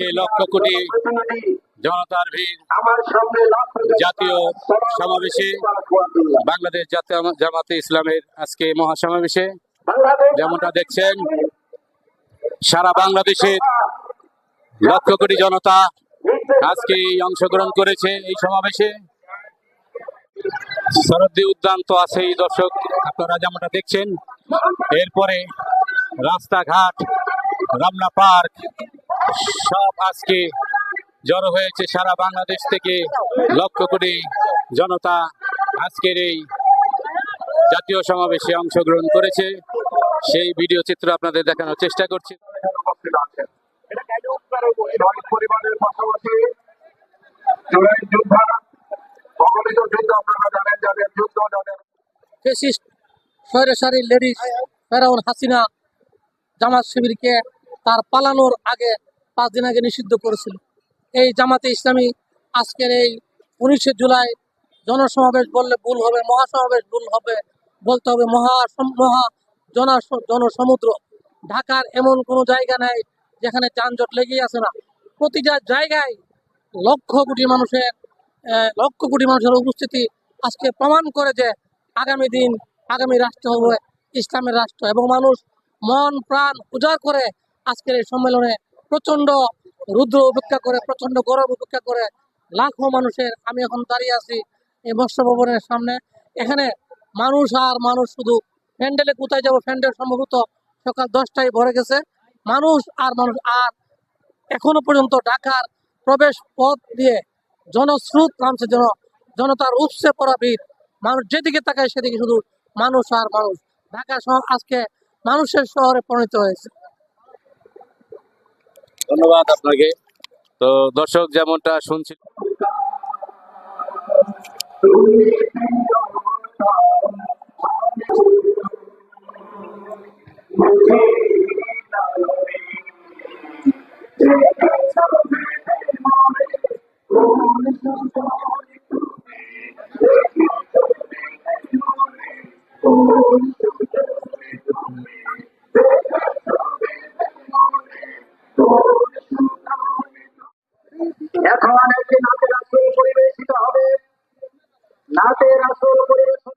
আজকে লক্ষ কোটি জনতার ভিড়। জাতীয় সমাবেশে বাংলাদেশ জাতীয় জামাতে ইসলামের আজকে মহাসমাবেশে যেমনটা দেখছেন, সারা বাংলাদেশের লক্ষ কোটি জনতা আজকে অংশগ্রহণ করেছে এই সমাবেশে। শরদ্দি উদ্যান তো আছেই দর্শক, আপনারা যেমনটা দেখছেন, এরপরে রাস্তাঘাট, রামনা পার্ক সব আজকে জড়ো হয়েছে সারা বাংলাদেশ থেকে লক্ষ কোটি জনতা আজকের এই জাতীয় সমাবেশে অংশগ্রহণ করেছে। সেই ভিডিও চিত্র আপনাদের দেখানোর চেষ্টা করছি। স্বৈরাচারী লেডিস ফেরাউন হাসিনা জামাত শিবিরকে তার পালানোর আগে পাঁচ দিন আগে নিষিদ্ধ করেছিল। এই জামাতে ইসলামী আজকের এই উনিশে জুলাই জনসমাবেশ বললে ভুল হবে, মহাসমাবেশ ভুল হবে, বলতে হবে মহা মহা জনা জনসমুদ্র। ঢাকার এমন কোনো জায়গা নাই যেখানে যানজট লেগেই আছে না। প্রতিটা জায়গায় লক্ষ কোটি মানুষের লক্ষ কোটি মানুষের উপস্থিতি আজকে প্রমাণ করে যে আগামী দিন আগামী রাষ্ট্র হবে ইসলামের রাষ্ট্র। এবং মানুষ মন, প্রাণ উজাড় করে আজকের এই সম্মেলনে প্রচণ্ড রুদ্র উপেক্ষা করে প্রচণ্ড গরম উপেক্ষা করে লাখো মানুষের আমি এখন দাঁড়িয়ে আছি এই মৎস্য ভবনের সামনে। এখানে মানুষ আর মানুষ শুধু। প্যান্ডেলে কোথায় যাব? প্যান্ডেল সম্ভবত সকাল দশটায় ভরে গেছে। মানুষ আর মানুষ আর এখনও পর্যন্ত ঢাকার প্রবেশ পথ দিয়ে জনস্রোত নামছে জন জনতার উপসে পড়া ভিড়। মানুষ যেদিকে তাকায় সেদিকে শুধু মানুষ আর মানুষ। ঢাকা শহর আজকে মানুষের শহরে পরিণত হয়েছে। ধন্যবাদ আপনাকে। তো দর্শক যেমনটা শুনছি এখন একটি নাতে রাসুল পরিবেশন।